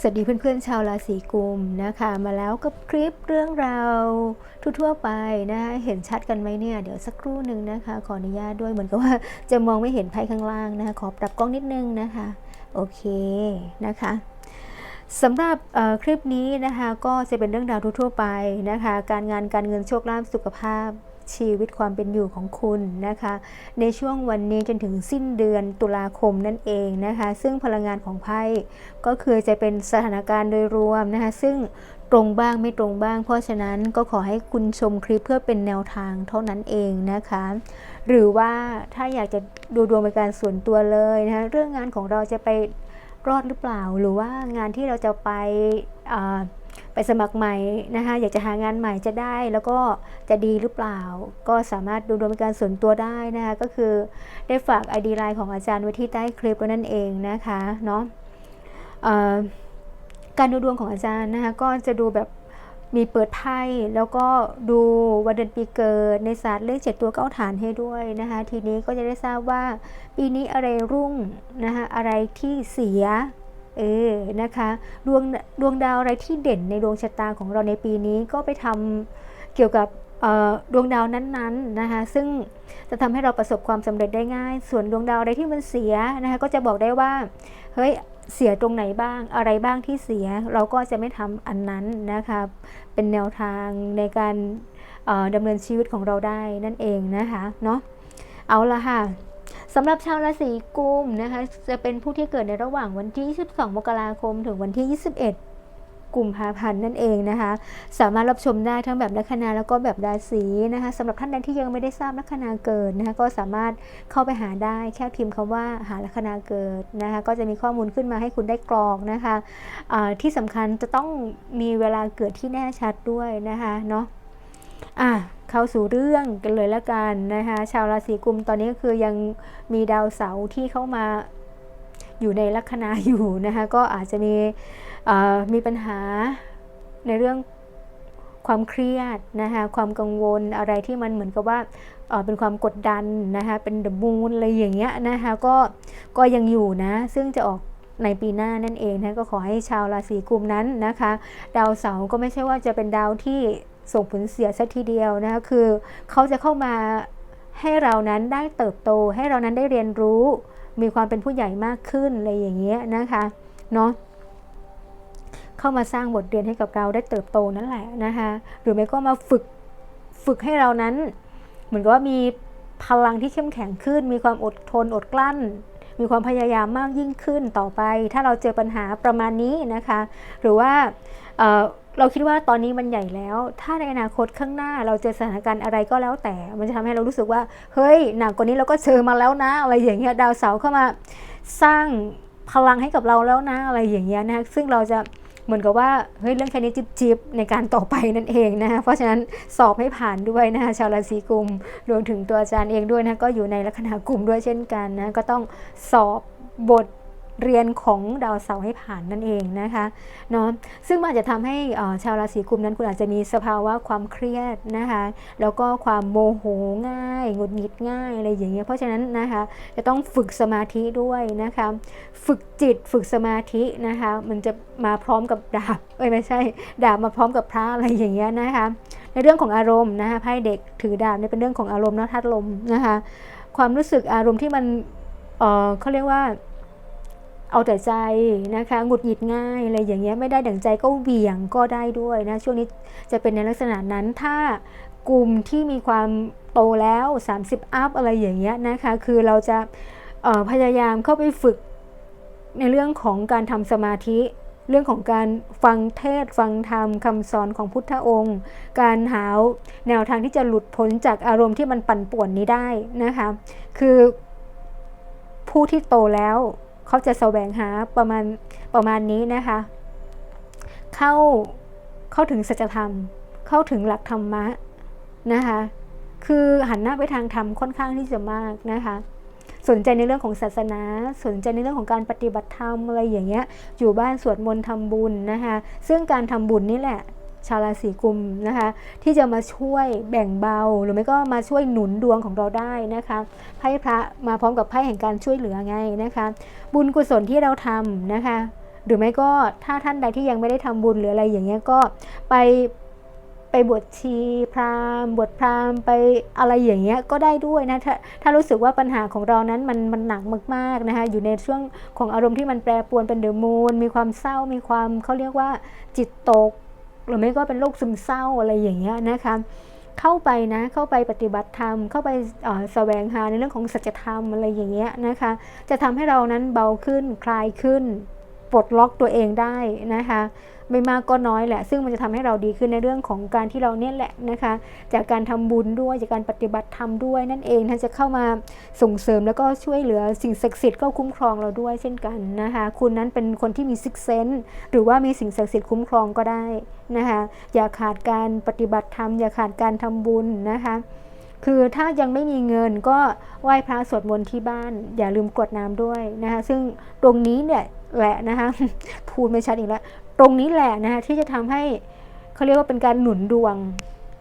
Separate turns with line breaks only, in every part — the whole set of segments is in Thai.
สวัสดีเพื่อนๆชาวราศีกุมนะคะ มาแล้วกับคลิปเรื่องราวทั่วๆไปนะคะเห็นชัดกันไหมเนี่ย เดี๋ยวสักครู่หนึ่งนะคะ ขออนุญาตด้วยเหมือนกับว่าจะมองไม่เห็นไพ่ข้างล่างนะคะ ขอปรับกล้องนิดนึงนะคะ โอเคนะคะสำหรับคลิปนี้นะคะ ก็จะเป็นเรื่องราวทั่วๆไปนะคะ การงานการเงินโชคลาภสุขภาพ ชีวิตความเป็นอยู่ของคุณนะคะ ในช่วงวันนี้จนถึงสิ้นเดือนตุลาคมนั่นเองนะคะ ซึ่งพลังงานของไพ่ก็คือจะเป็นสถานการณ์โดยรวมนะคะ ซึ่งตรงบ้างไม่ตรงบ้าง เพราะฉะนั้นก็ขอให้คุณชมคลิปเพื่อเป็นแนวทางเท่านั้นเองนะคะ หรือว่าถ้าอยากจะดูดวงเป็นการส่วนตัวเลยนะคะเรื่องงานของเราจะไปรอดหรือเปล่า หรือว่างานที่เราจะไปอ่า ไปสมัครใหม่นะคะอยากจะหางานใหม่จะได้แล้วก็จะดีหรือเปล่า ก็สามารถดูดวงเป็นการส่วนตัวได้นะคะก็คือได้ฝาก ID ไลน์ของอาจารย์ไว้ที่ใต้คลิปไว้นั่นเองนะคะเนาะการดูดวงของอาจารย์นะคะก็จะดูแบบมีเปิดไพ่แล้วก็ดูวันเดือนปีเกิดในศาสตร์เลขเจ็ดตัวเก้าฐานให้ด้วยนะคะทีนี้ก็จะได้ทราบว่าปีนี้อะไรรุ่งนะคะอะไรที่เสีย เออนะคะดวงดวงดาวอะไรที่เด่นในดวงชะตาของเราในปีนี้ก็ไปทำเกี่ยวกับดวงดาวนั้นๆนะคะซึ่งจะทำให้เราประสบความสำเร็จได้ง่าย ส่วนดวงดาวอะไรที่มันเสียนะคะก็จะบอกได้ว่าเฮ้ยเสียตรงไหนบ้าง อะไรบ้างที่เสียเราก็จะไม่ทำอันนั้นนะคะเป็นแนวทางในการเอ่อดำเนินชีวิตของเราได้นั่นเองนะคะเนาะเอาละค่ะ สำหรับชาวราศีกุมนะคะจะเป็นผู้ที่เกิดในระหว่างวันที่ 22 มกราคม ถึงวันที่ 21 กุมภาพันธ์นั่นเองนะคะ สามารถรับชมได้ทั้งแบบลัคนาแล้วก็แบบราศีนะคะสำหรับท่านใดที่ยังไม่ได้ทราบลัคนาเกิดนะคะก็สามารถเข้าไปหาได้แค่พิมพ์คำว่าหาลัคนาเกิดนะคะก็จะมีข้อมูลขึ้นมาให้คุณได้กรอกนะคะที่สำคัญจะต้องมีเวลาเกิดที่แน่ชัดด้วยนะคะเนาะ อะเข้าสู่เรื่องกันเลยละกันนะคะชาวราศีกุมตอนนี้ก็คือยังมีดาวเสาร์ที่เข้ามาอยู่ในลัคนาอยู่นะคะก็อาจจะมีมีปัญหาในเรื่องความเครียดนะคะความกังวลอะไรที่มันเหมือนกับว่าเป็นความกดดันนะคะเป็นเดอะมูนอะไรอย่างเงี้ยนะคะก็ก็ยังอยู่นะซึ่งจะออกในปีหน้านั่นเองนะก็ขอให้ชาวราศีกุมนั้นนะคะ ดาวเสาร์ก็ไม่ใช่ว่าจะเป็นดาวที่ ส่งผลเสียซะทีเดียวนะคะคือเขาจะเข้ามาให้เรานั้นได้เติบโต ให้เรานั้นได้เรียนรู้ มีความเป็นผู้ใหญ่มากขึ้นอะไรอย่างเงี้ยนะคะเนาะเข้ามาสร้างบทเรียนให้กับเราได้เติบโตนั่นแหละนะคะหรือไม่ก็มาฝึกฝึกให้เรานั้น เหมือนกับว่ามีพลังที่เข้มแข็งขึ้น มีความอดทนอดกลั้น มีความพยายามมากยิ่งขึ้นต่อไป ถ้าเราเจอปัญหาประมาณนี้นะคะ หรือว่า เราคิดว่าตอนนี้มันใหญ่แล้ว ถ้าในอนาคตข้างหน้าเราเจอสถานการณ์อะไรก็แล้วแต่ มันจะทำให้เรารู้สึกว่า เฮ้ย หนักกว่านี้เราก็เจอมาแล้วนะ อะไรอย่างเงี้ย ดาวเสาร์เข้ามาสร้างพลังให้กับเราแล้วนะ อะไรอย่างเงี้ยนะคะซึ่งเราจะเหมือนกับว่า เฮ้ย เรื่องแค่นี้จิบๆในการต่อไปนั่นเองนะคะ เพราะฉะนั้นสอบให้ผ่านด้วยนะคะชาวราศีกุม รวมถึงตัวอาจารย์เองด้วยนะ ก็อยู่ในลัคนากลุ่มด้วยเช่นกันนะ ก็ต้องสอบบท เรียนของดาวเสาร์ให้ผ่านนั่นเองนะคะเนาะซึ่งมันอาจจะทำให้ชาวราศีกุมนั้นคุณอาจจะมีสภาวะความเครียดนะคะแล้วก็ความโมโหง่ายหงุดหงิดง่ายอะไรอย่างเงี้ยเพราะฉะนั้นนะคะจะต้องฝึกสมาธิด้วยนะคะฝึกจิตฝึกสมาธินะคะมันจะมาพร้อมกับดาบเอ้ยไม่ใช่ดาบมาพร้อมกับพระอะไรอย่างเงี้ยนะคะในเรื่องของอารมณ์นะคะไพ่เด็กถือดาบเนี่ยเป็นเรื่องของอารมณ์นะธาตุลมนะคะความรู้สึกอารมณ์ที่มันเออเขาเรียกว่า เอาแต่ใจนะคะหงุดหงิดง่ายอะไรอย่างเงี้ยไม่ได้ดั่งใจก็เหวี่ยงก็ได้ด้วยนะช่วงนี้จะเป็นในลักษณะนั้นถ้ากลุ่มที่มีความโตแล้ว 30 อัพอะไรอย่างเงี้ยนะคะคือเราจะพยายามเข้าไปฝึกในเรื่องของการทำสมาธิเรื่องของการฟังเทศฟังธรรมคำสอนของพุทธองค์ การหาแนวทางที่จะหลุดพ้นจากอารมณ์ที่มันปั่นป่วนนี้ได้นะคะ คือผู้ที่โตแล้ว เขาจะแสวงหาประมาณประมาณนี้นะคะ เข้าเข้าถึงสัจธรรม เข้าถึงหลักธรรมะนะคะ คือหันหน้าไปทางธรรมค่อนข้างที่จะมากนะคะสนใจในเรื่องของศาสนา สนใจในเรื่องของการปฏิบัติธรรมอะไรอย่างเงี้ย อยู่บ้านสวดมนต์ทำบุญนะคะ ซึ่งการทำบุญนี่แหละ ชาวราศีกุมนะคะ ที่จะมาช่วยแบ่งเบา หรือไม่ก็มาช่วยหนุนดวงของเราได้นะคะไพ่พระมาพร้อมกับไพ่แห่งการช่วยเหลือไงนะคะ บุญกุศลที่เราทำนะคะ หรือไม่ก็ถ้าท่านใดที่ยังไม่ได้ทำบุญหรืออะไรอย่างเงี้ยก็ไปไปบวชชีพราหมณ์บวชพราหมณ์ไปอะไรอย่างเงี้ยก็ได้ด้วยนะถ้าถ้ารู้สึกว่าปัญหาของเรานั้นมันมันหนักมากๆนะคะอยู่ในช่วงของอารมณ์ที่มันแปรปรวนเป็นเดอะมูนมีความเศร้ามีความเขาเรียกว่าจิตตก หรือไม่ก็เป็นโรคซึมเศร้าอะไรอย่างเงี้ยนะคะเข้าไปนะเข้าไปปฏิบัติธรรม เข้าไปแสวงหาในเรื่องของสัจธรรมอะไรอย่างเงี้ยนะคะ จะทำให้เรานั้นเบาขึ้นคลายขึ้น ปลดล็อกตัวเองได้นะคะ ไม่มากก็น้อยแหละ ซึ่งมันจะทำให้เราดีขึ้นในเรื่องของการที่เราเนี่ยแหละนะคะ จากการทำบุญด้วยจากการปฏิบัติธรรมด้วยนั่นเองท่านจะเข้ามาส่งเสริมแล้วก็ช่วยเหลือสิ่งศักดิ์สิทธิ์ก็คุ้มครองเราด้วยเช่นกันนะคะ คุณนั้นเป็นคนที่มีซิกเซนหรือว่ามีสิ่งศักดิ์สิทธิ์คุ้มครองก็ได้นะคะอย่าขาดการปฏิบัติธรรมอย่าขาดการทำบุญนะคะคือถ้ายังไม่มีเงินก็ไหว้พระสวดมนต์ที่บ้าน อย่าลืมกรวดน้ำด้วยนะคะซึ่งตรงนี้เนี่ย แหละนะคะพูดไม่ชัดอีกแล้ว ตรงนี้แหละนะคะที่จะทำให้เขาเรียกว่าเป็นการหนุนดวง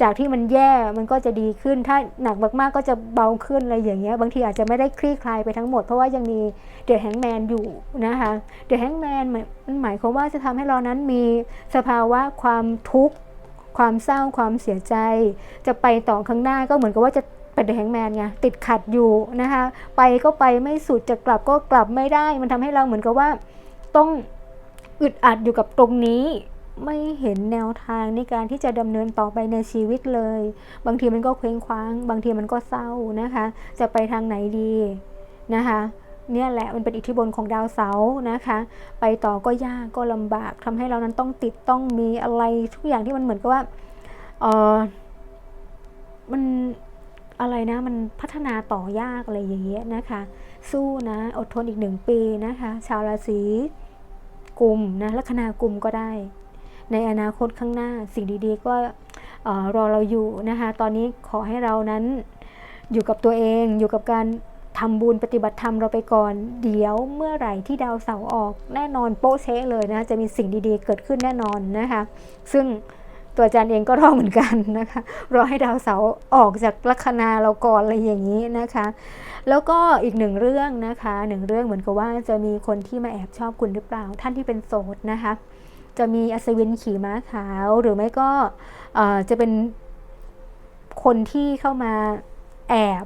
จากที่มันแย่มันก็จะดีขึ้น ถ้าหนักมากๆก็จะเบาขึ้นอะไรอย่างเงี้ย บางทีอาจจะไม่ได้คลี่คลายไปทั้งหมด เพราะว่ายังมีเดอะแฮงแมนอยู่นะคะเดอะแฮงแมนมันหมายความว่าจะทำให้เรานั้นมีสภาวะความทุกข์ความเศร้าความเสียใจ จะไปต่อข้างหน้าก็เหมือนกับว่าจะ เป็นเดอะแฮงแมนไงติดขัดอยู่นะคะไปก็ไปไม่สุดจะกลับก็กลับไม่ได้ มันทำให้เราเหมือนกับว่าต้องอึดอัดอยู่กับตรงนี้ไม่เห็นแนวทางในการที่จะดำเนินต่อไปในชีวิตเลย บางทีมันก็เคว้งคว้าง บางทีมันก็เศร้านะคะ จะไปทางไหนดีนะคะ เนี่ยแหละมันเป็นอิทธิพลของดาวเสาร์นะคะ ไปต่อก็ยากก็ลำบากทำให้เรานั้นต้องติดต้องมีอะไรทุกอย่างที่มันเหมือนกับว่า เออมัน อะไรนะมันพัฒนาต่อยากอะไรอย่างเงี้ยนะคะ สู้นะอดทนอีกหนึ่งปีนะคะ ชาวราศีกุมนะลัคนากลุ่มก็ได้ ในอนาคตข้างหน้าสิ่งดีๆ ก็รอเราอยู่นะคะ ตอนนี้ขอให้เรานั้นอยู่กับตัวเองอยู่กับการทำบุญปฏิบัติธรรมเราไปก่อน เดี๋ยวเมื่อไหร่ที่ดาวเสาร์ออก แน่นอนโป๊ะเช๊ะเลยนะ จะมีสิ่งดีๆ เกิดขึ้นแน่นอนนะคะ ซึ่ง ตัวอาจารย์เองก็รอเหมือนกันนะคะรอให้ดาวเสาร์ออกจากลัคนาเราก่อนอะไรอย่างนี้นะคะ แล้วก็อีกหนึ่งเรื่องนะคะหนึ่งเรื่องเหมือนกับว่าจะมีคนที่มาแอบชอบคุณหรือเปล่า ท่านที่เป็นโสดนะคะ จะมีอัศวินขี่ม้าขาวหรือไม่ก็จะเป็นคนที่เข้ามาแอบ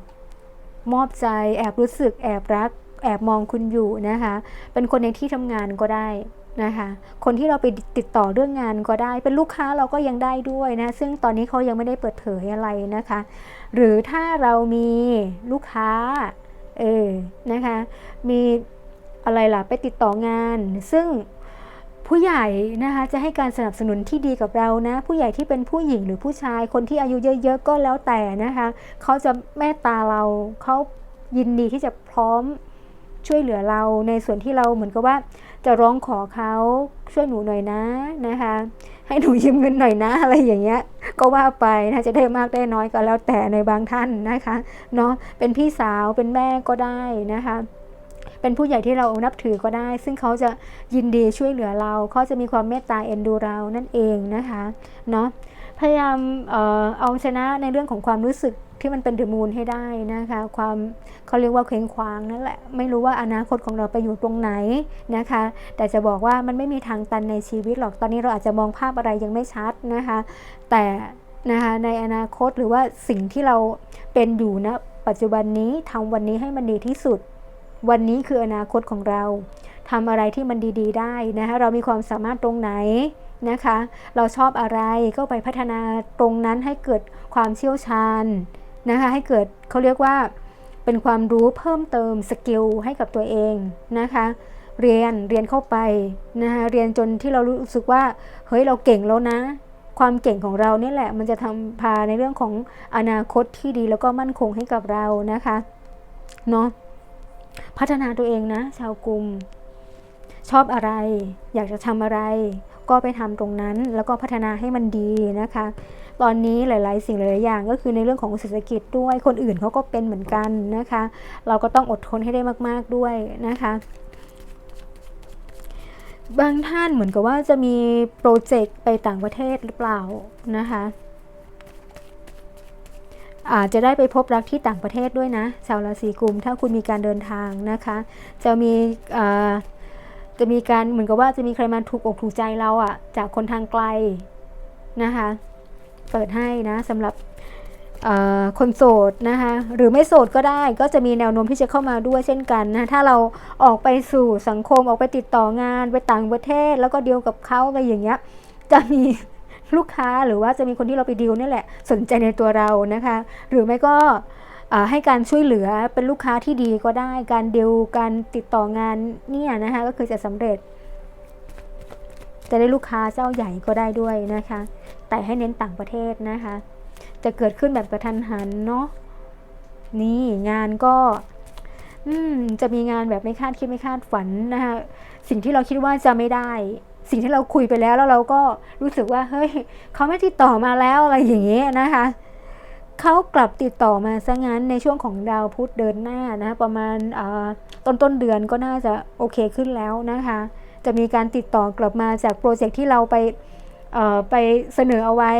มอบใจ แอบรู้สึกแอบรัก แอบมองคุณอยู่นะคะ เป็นคนในที่ทำงานก็ได้ นะคะคนที่เราไปติดต่อเรื่องงานก็ได้เป็นลูกค้าเราก็ยังได้ด้วยนะ ซึ่งตอนนี้เขายังไม่ได้เปิดเผยอะไรนะคะ หรือถ้าเรามีลูกค้าเออนะคะมีอะไรล่ะไปติดต่องาน ซึ่งผู้ใหญ่นะคะจะให้การสนับสนุนที่ดีกับเรานะผู้ใหญ่ที่เป็นผู้หญิงหรือผู้ชายคนที่อายุเยอะ ๆ ก็แล้วแต่นะคะเขาจะเมตตาเราเขายินดีที่จะพร้อม ช่วยเหลือเราในส่วนที่เราเหมือนกับว่า จะร้องขอเขาช่วยหนูหน่อยนะนะคะ ให้หนูยืมเงินหน่อยนะอะไรอย่างเงี้ย ก็ว่าไปนะจะได้มากได้น้อยก็แล้วแต่ในบางท่านนะคะเนาะเป็นพี่สาวเป็นแม่ก็ได้นะคะเป็นผู้ใหญ่ที่เรานับถือก็ได้ ซึ่งเขาจะยินดีช่วยเหลือเราเขาจะมีความเมตตาเอ็นดูเรานั่นเองนะคะเนาะพยายามเออเอาชนะในเรื่องของความรู้สึกที่มันเป็นเดอะมูนให้ได้นะคะ ความ เขาเรียกว่าเคว้งคว้างนั่นแหละ ไม่รู้ว่าอนาคตของเราไปอยู่ตรงไหนนะคะ แต่จะบอกว่ามันไม่มีทางตันในชีวิตหรอก ตอนนี้เราอาจจะมองภาพอะไรยังไม่ชัดนะคะ แต่นะคะในอนาคตหรือว่าสิ่งที่เราเป็นอยู่ณปัจจุบันนี้ทำวันนี้ให้มันดีที่สุด วันนี้คืออนาคตของเราทำอะไรที่มันดี ๆ ได้นะคะเรามีความสามารถตรงไหนนะคะ เราชอบอะไรก็ไปพัฒนาตรงนั้นให้เกิดความเชี่ยวชาญนะคะ ให้เกิดเขาเรียกว่า เป็นความรู้เพิ่มเติมสกิลให้กับตัวเองนะคะเรียนเรียนเข้าไปนะคะเรียนจนที่เรารู้สึกว่าเฮ้ยเราเก่งแล้วนะ ความเก่งของเราเนี่ยแหละ มันจะทำพาในเรื่องของอนาคตที่ดีแล้วก็มั่นคงให้กับเรานะคะเนาะพัฒนาตัวเองนะ ชาวกลุ่มชอบอะไร อยากจะทำอะไร ก็ไปทำตรงนั้น แล้วก็พัฒนาให้มันดีนะคะ ตอนนี้หลาย ๆ สิ่งหลายๆอย่างก็คือในเรื่องของเศรษฐกิจด้วยคนอื่นเขาก็เป็นเหมือนกันนะคะ เราก็ต้องอดทนให้ได้มาก ๆ ด้วยนะคะบางท่านเหมือนกับว่าจะมีโปรเจกต์ไปต่างประเทศหรือเปล่านะคะ อาจจะได้ไปพบรักที่ต่างประเทศด้วยนะ ชาวราศีกุม ถ้าคุณมีการเดินทางนะคะ จะมีจะมีการเหมือนกับว่าจะมีใครมาถูกอกถูกใจเราอะจากคนทางไกลนะคะ เปิดให้นะสำหรับคนโสดนะคะหรือไม่โสดก็ได้ก็จะมีแนวโน้มที่จะเข้ามาด้วยเช่นกันนะถ้าเราออกไปสู่สังคมออกไปติดต่องานไปต่างประเทศ แล้วก็เดีลกับเขาอะไรอย่างเงี้ยจะมีลูกค้าหรือว่าจะมีคนที่เราไปดีลนี่แหละ สนใจในตัวเรานะคะ หรือไม่ก็ให้การช่วยเหลือเป็นลูกค้าที่ดีก็ได้ การเดีลการติดต่องานเนี่ยนะคะก็คือจะสำเร็จ จะได้ลูกค้าเจ้าใหญ่ก็ได้ด้วยนะคะ แต่ให้เน้นต่างประเทศนะคะ จะเกิดขึ้นแบบกระทันหันเนาะนี่งานก็อืจะมีงานแบบไม่คาดคิดไม่คาดฝันนะคะสิ่งที่เราคิดว่าจะไม่ได้ สิ่งที่เราคุยไปแล้วแล้วเราก็รู้สึกว่าเฮ้ยเขาไม่ติดต่อมาแล้วอะไรอย่างเงี้ยนะคะเขากลับติดต่อมาซะงั้นในช่วงของดาวพุธเดินหน้านะะประมาณต้นต้นเดือนก็น่าจะโอเคขึ้นแล้วนะคะ จะมีการติดต่อกลับมาจากโปรเจกต์ที่เราไป ไปเสนอเอาไว้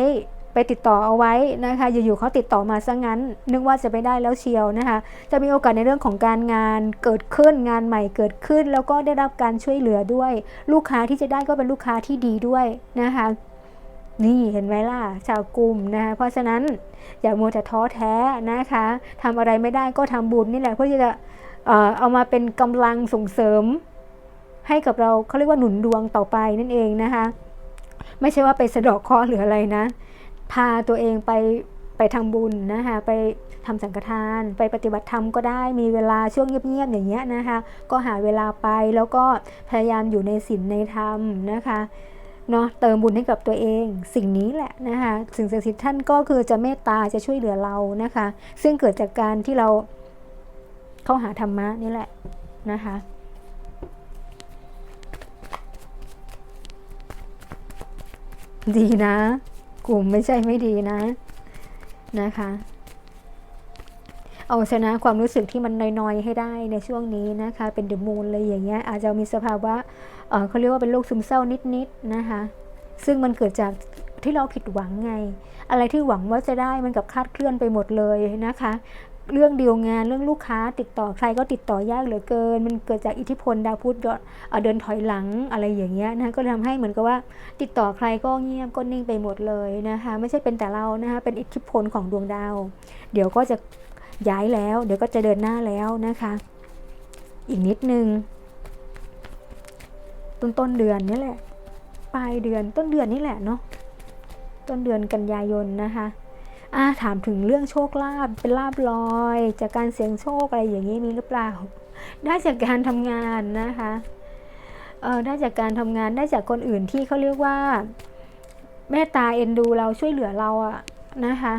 ไปติดต่อเอาไว้นะคะ อยู่ๆเขาติดต่อมาซะงั้น นึกว่าจะไม่ได้แล้วเชียวนะคะ จะมีโอกาสในเรื่องของการงานเกิดขึ้นงานใหม่เกิดขึ้น แล้วก็ได้รับการช่วยเหลือด้วย ลูกค้าที่จะได้ก็เป็นลูกค้าที่ดีด้วยนะคะ นี่เห็นไหมล่ะ ชาวกลุ่มนะคะเพราะฉะนั้นอย่ามัวแต่ท้อแท้นะคะทำอะไรไม่ได้ก็ทำบุญนี่แหละเพื่อจะเอ่อเอามาเป็นกำลังส่งเสริม ให้กับเราเขาเรียกว่าหนุนดวงต่อไปนั่นเองนะคะ ไม่ใช่ว่าไปสะดอกเคราะห์หรืออะไรนะ พาตัวเองไปไปทำบุญนะคะไปทำสังฆทานไปปฏิบัติธรรมก็ได้มีเวลาช่วงเงียบๆอย่างเงี้ยนะคะ ก็หาเวลาไปแล้วก็พยายามอยู่ในศีลในธรรมนะคะเนาะเติมบุญให้กับตัวเอง สิ่งนี้แหละนะคะสิ่งศักดิ์สิทธิ์ท่านก็คือจะเมตตาจะช่วยเหลือเรานะคะ ซึ่งเกิดจากการที่เราเข้าหาธรรมะนี่แหละนะคะ ดีนะ กลุ่มไม่ใช่ไม่ดีนะนะคะ เอาชนะความรู้สึกที่มันน้อยๆ ให้ได้ในช่วงนี้นะคะ เป็นเดอะมูนเลยอย่างเงี้ยอาจจะมีสภาวะเอ่อเขาเรียกว่าเป็นโรคซึมเศร้านิดๆนะคะ ซึ่งมันเกิดจากที่เราผิดหวังไง อะไรที่หวังว่าจะได้มันกับคาดเคลื่อนไปหมดเลยนะคะ เรื่องดีลงานเรื่องลูกค้าติดต่อใครก็ติดต่อยากเหลือเกิน มันเกิดจากอิทธิพลดาวพุธเดินถอยหลังอะไรอย่างเงี้ยนะก็เลยทำให้เหมือนกับว่า ติดต่อใครก็เงียบก็นิ่งไปหมดเลยนะคะไม่ใช่เป็นแต่เรานะคะเป็นอิทธิพลของดวงดาว เดี๋ยวก็จะย้ายแล้ว เดี๋ยวก็จะเดินหน้าแล้วนะคะ อีกนิดนึง ต้นต้นเดือนนี่แหละ ปลายเดือนต้นเดือนนี่แหละเนาะต้นเดือนกันยายนนะคะ อ่าถามถึงเรื่องโชคลาภเป็นลาบลอย จากการเสี่ยงโชคอะไรอย่างนี้มีหรือเปล่า ได้จากการทำงานนะคะเออได้จากการทำงานได้จากคนอื่นที่เขาเรียกว่าเมตตาเอ็นดูเราช่วยเหลือเราอะนะคะ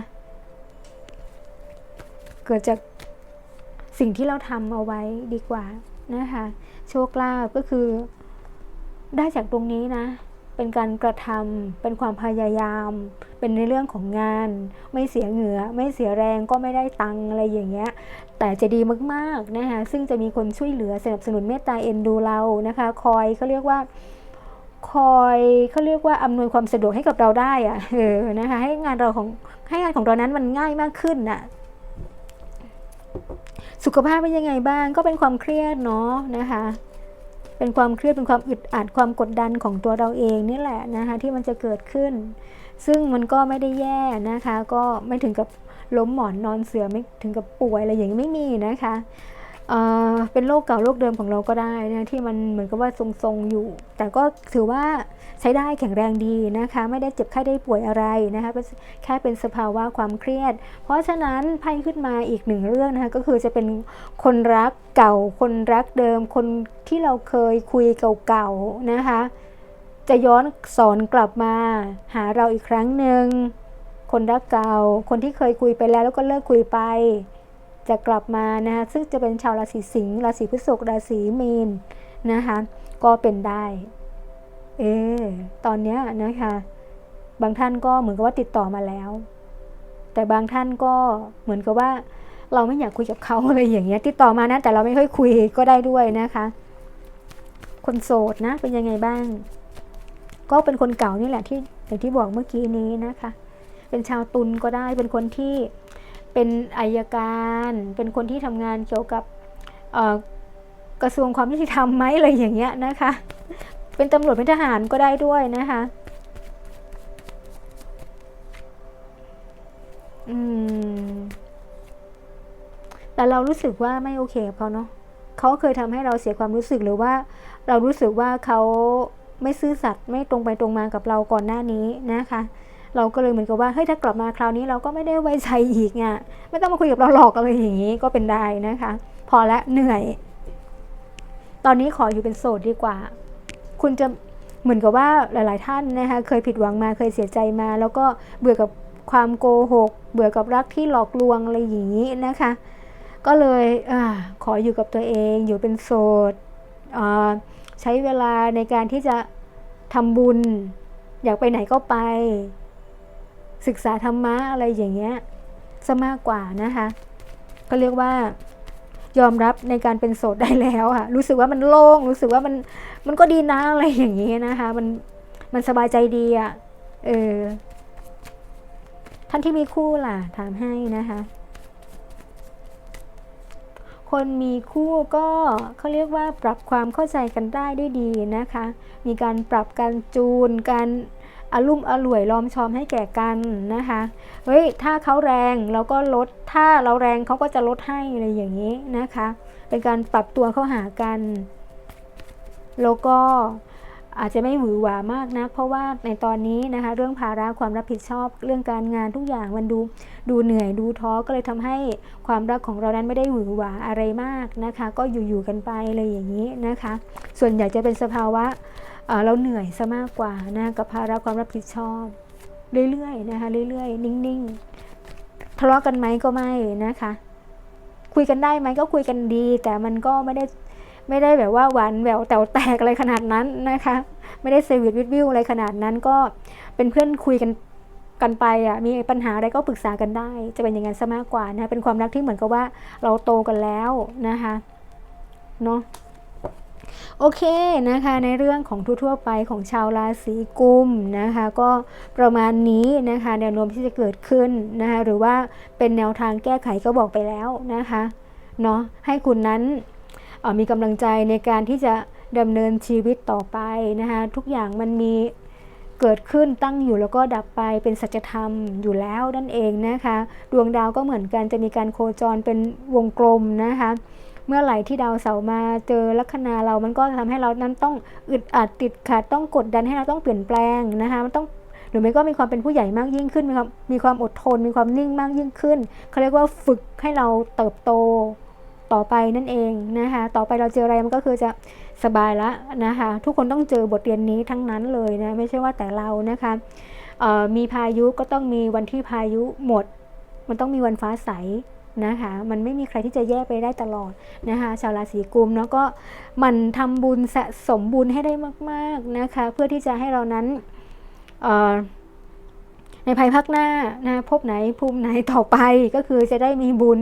เกิดจากสิ่งที่เราทำเอาไว้ดีกว่านะคะ โชคลาภก็คือได้จากตรงนี้นะ เป็นการกระทำเป็นความพยายาม เป็นในเรื่องของงาน ไม่เสียเหงื่อ ไม่เสียแรงก็ไม่ได้ตังอะไรอย่างเงี้ย แต่จะดีมากๆนะคะ ซึ่งจะมีคนช่วยเหลือสนับสนุนเมตตาเอ็นดูเรานะคะ คอยเขาเรียกว่า คอยเขาเรียกว่าอำนวยความสะดวกให้กับเราได้อะเออ นะคะ ให้งานเราของ ให้งานของเรานั้นมันง่ายมากขึ้นน่ะสุขภาพเป็นยังไงบ้าง ก็เป็นความเครียดเนาะนะคะ เป็นความเครียดเป็นความอึดอัดความกดดันของตัวเราเองนี่แหละนะคะที่มันจะเกิดขึ้น ซึ่งมันก็ไม่ได้แย่นะคะ ก็ไม่ถึงกับล้มหมอนนอนเสือไม่ถึงกับป่วยอะไรอย่างนี้ไม่มีนะคะ เป็นโรคเก่าโรคเดิมของเราก็ได้นะที่มันเหมือนกับว่าทรงๆอยู่ แต่ก็ถือว่าใช้ได้แข็งแรงดีนะคะ ไม่ได้เจ็บไข้ได้ป่วยอะไรนะคะแค่เป็นสภาวะความเครียด เพราะฉะนั้นไพ่ขึ้นมาอีกหนึ่งเรื่องนะคะก็คือจะเป็นคนรักเก่า คนรักเดิม คนที่เราเคยคุยเก่าๆนะคะ จะย้อนสอนกลับมา หาเราอีกครั้งหนึ่งคนรักเก่า คนที่เคยคุยไปแล้วแล้วก็เลิกคุยไป จะกลับมานะคะซึ่งจะเป็นชาวราศีสิงห์ราศีพฤษภราศีมีนนะคะก็เป็นได้เออตอนเนี้ยนะคะบางท่านก็เหมือนกับว่าติดต่อมาแล้ว แต่บางท่านก็เหมือนกับว่าเราไม่อยากคุยกับเขาอะไรอย่างเงี้ยติดต่อมานะแต่เราไม่ค่อยคุยก็ได้ด้วยนะคะ คนโสดนะเป็นยังไงบ้าง ก็เป็นคนเก่านี่แหละที่อย่างที่บอกเมื่อกี้นี้นะคะ เป็นชาวตุลก็ได้เป็นคนที่ เป็นอายการ เป็นคนที่ทำงานเกี่ยวกับกระทรวงความยุติธรรมไหมอะไรอย่างเงี้ยนะคะ เป็นตำรวจเป็นทหารก็ได้ด้วยนะคะอืมแต่เรารู้สึกว่าไม่โอเคกับเขาเนาะเขาเคยทำให้เราเสียความรู้สึกหรือว่า เรารู้สึกว่าเขาไม่ซื่อสัตย์ไม่ตรงไปตรงมากับเราก่อนหน้านี้นะคะ เราก็เลยเหมือนกับว่าเฮ้ยถ้ากลับมาคราวนี้เราก็ไม่ได้ไว้ใจอีกอะไม่ต้องมาคุยกับเราหรอกอะไรอย่างนี้ก็เป็นได้นะคะ พอละเหนื่อย ตอนนี้ขออยู่เป็นโสดดีกว่า คุณจะเหมือนกับว่าหลาย ๆ ท่านนะคะเคยผิดหวังมาเคยเสียใจมา แล้วก็เบื่อกับความโกหก เบื่อกับรักที่หลอกลวงอะไรอย่างนี้นะคะ ก็เลยอขออยู่กับตัวเองอยู่เป็นโสดใช้เวลาในการที่จะทำบุญ อยากไปไหนก็ไป ศึกษาธรรมะอะไรอย่างเงี้ยซะมากกว่านะคะก็เรียกว่ายอมรับในการเป็นโสดได้แล้วค่ะรู้สึกว่ามันโล่งรู้สึกว่ามันมันก็ดีนะอะไรอย่างนี้ยนะคะมันมันสบายใจดีอะ่ะเออท่านที่มีคู่ล่ะถามให้นะคะคนมีคู่ก็เขาเรียกว่าปรับความเข้าใจกันได้ด้วยดีนะคะ มีการปรับการจูน การ อารุ่มอร่วยล้อมชอมให้แก่กันนะคะเฮ้ยถ้าเขาแรงเราก็ลดถ้าเราแรงเขาก็จะลดให้อะไรอย่างนี้นะคะ เป็นการปรับตัวเข้าหากันแล้วก็อาจจะไม่หวือหวามากนะเพราะว่าในตอนนี้นะคะ เรื่องภาระความรับผิดชอบเรื่องการงานทุกอย่างมันดูดูเหนื่อยดูท้อก็เลยทำให้ความรักของเรานั้นไม่ได้หวือหวาอะไรมากนะคะ ก็อยู่ๆกันไปอะไรอย่างนี้นะคะ ส่วนใหญ่จะเป็นสภาวะ เราเหนื่อยซะมากกว่านะกับภาระความรับผิดชอบ เรื่อยๆนะคะเรื่อยๆ นิ่งๆ ทะเลาะกันไหมก็ไม่นะคะ คุยกันได้ไหมก็คุยกันดี แต่มันก็ไม่ได้ไม่ได้แบบว่าหวานแหววแต๋วแตกอะไรขนาดนั้นนะคะ ไม่ได้เซวิตวิดวิวอะไรขนาดนั้นก็เป็นเพื่อนคุยกันกันไปอะมีปัญหาอะไรก็ปรึกษากันได้ จะเป็นอย่างนั้นซะมากกว่านะเป็นความรักที่เหมือนกับว่าเราโตกันแล้วนะคะเนาะ โอเคนะคะในเรื่องของทั่วๆไปของชาวราศีกุมนะคะก็ประมาณนี้นะคะแนวโน้มที่จะเกิดขึ้นนะคะหรือว่าเป็นแนวทางแก้ไขก็บอกไปแล้วนะคะเนาะให้คุณนั้นออมีกำลังใจในการที่จะดำเนินชีวิตต่อไปนะคะทุกอย่างมันมีเกิดขึ้นตั้งอยู่แล้วก็ดับไปเป็นสัจธรรมอยู่แล้วนั่นเองนะคะ ดวงดาวก็เหมือนกันจะมีการโคจรเป็นวงกลมนะคะ เมื่อไหร่ที่ดาวเสาร์มาเจอลัคนาเรา มันก็ทำให้เรานั้นต้องอึดอัดติดขัดต้องกดดันให้เราต้องเปลี่ยนแปลงนะคะ มันต้องหรือไม่ก็มีความเป็นผู้ใหญ่มากยิ่งขึ้น มีความมีความอดทน มีความนิ่งมากยิ่งขึ้นเขาเรียกว่าฝึกให้เราเติบโตต่อไปนั่นเองนะคะ ต่อไปเราเจออะไรมันก็คือจะสบายละนะคะ ทุกคนต้องเจอบทเรียนนี้ทั้งนั้นเลยนะ ไม่ใช่ว่าแต่เรานะคะมีพายุก็ต้องมีวันที่พายุหมด มันต้องมีวันฟ้าใส นะคะ มันไม่มีใครที่จะแยกไปได้ตลอดนะคะ ชาวราศีกุมเนาะก็มันทำบุญสะสมบุญให้ได้มาก ๆนะคะ เพื่อที่จะให้เรานั้นในภายภาคหน้านะพบไหนภูมิไหนต่อไปก็คือจะได้มีบุญ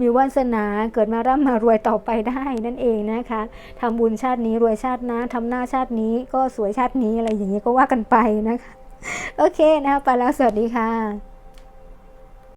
มีวาสนาเกิดมาร่ำมารวยต่อไปได้นั่นเองนะคะทำบุญชาตินี้รวยชาติน้าทำหน้าชาตินี้ก็สวยชาตินี้อะไรอย่างนี้ก็ว่ากันไปนะคะ โอเคนะคะไปแล้วสวัสดีค่ะ